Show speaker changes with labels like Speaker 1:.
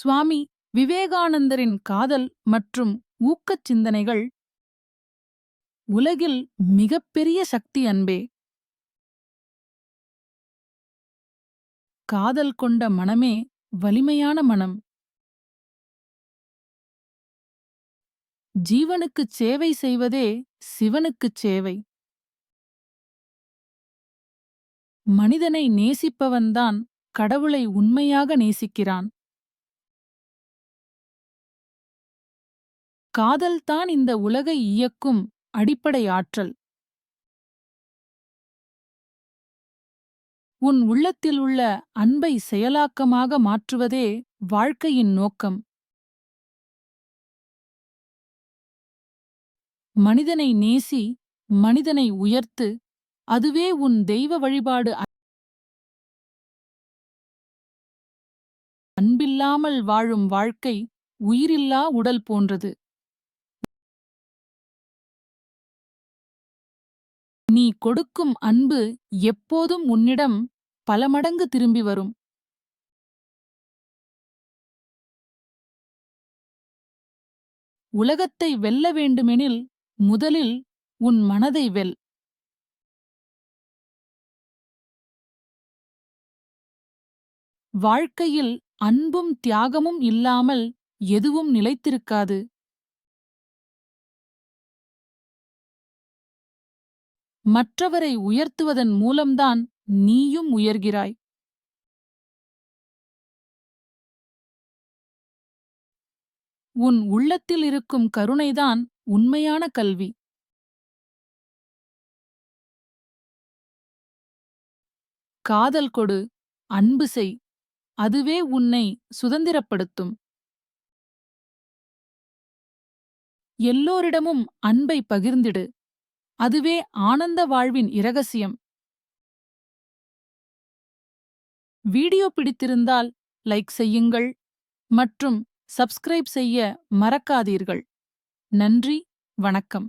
Speaker 1: சுவாமி விவேகானந்தரின் காதல் மற்றும் ஊக்கச் சிந்தனைகள் உலகில் மிகப்பெரிய சக்தி அன்பே. காதல் கொண்ட மனமே வலிமையான மனம். ஜீவனுக்குச் சேவை செய்வதே சிவனுக்குச் சேவை. மனிதனை நேசிப்பவன்தான் கடவுளை உண்மையாக நேசிக்கிறான். காதல்தான் இந்த உலகை இயக்கும் அடிப்படை ஆற்றல். உன் உள்ளத்தில் உள்ள அன்பை செயலாக்கமாக மாற்றுவதே வாழ்க்கையின் நோக்கம். மனிதனை நேசி மனிதனை உயர்த்து அதுவே உன் தெய்வ வழிபாடு. அன்பில்லாமல் வாழும் வாழ்க்கை உயிரில்லா உடல் போன்றது. கொடுக்கும் அன்பு எப்போதும் உன்னிடம் பல மடங்கு திரும்பி வரும். உலகத்தை வெல்ல வேண்டுமெனில் முதலில் உன் மனதை வெல். வாழ்க்கையில் அன்பும் தியாகமும் இல்லாமல் எதுவும் நிலைத்திருக்காது. மற்றவரை உயர்த்துவதன் மூலம்தான் நீயும் உயர்கிறாய். உன் உள்ளத்தில் இருக்கும் கருணைதான் உண்மையான கல்வி. காதல் கொடு அன்பு செய் அதுவே உன்னை சுதந்திரப்படுத்தும். எல்லோரிடமும் அன்பை பகிர்ந்திடு. அதுவே ஆனந்த வாழ்வின் இரகசியம். வீடியோ பிடித்திருந்தால் லைக் செய்யுங்கள் மற்றும் சப்ஸ்கிரைப் செய்ய மறக்காதீர்கள். நன்றி வணக்கம்.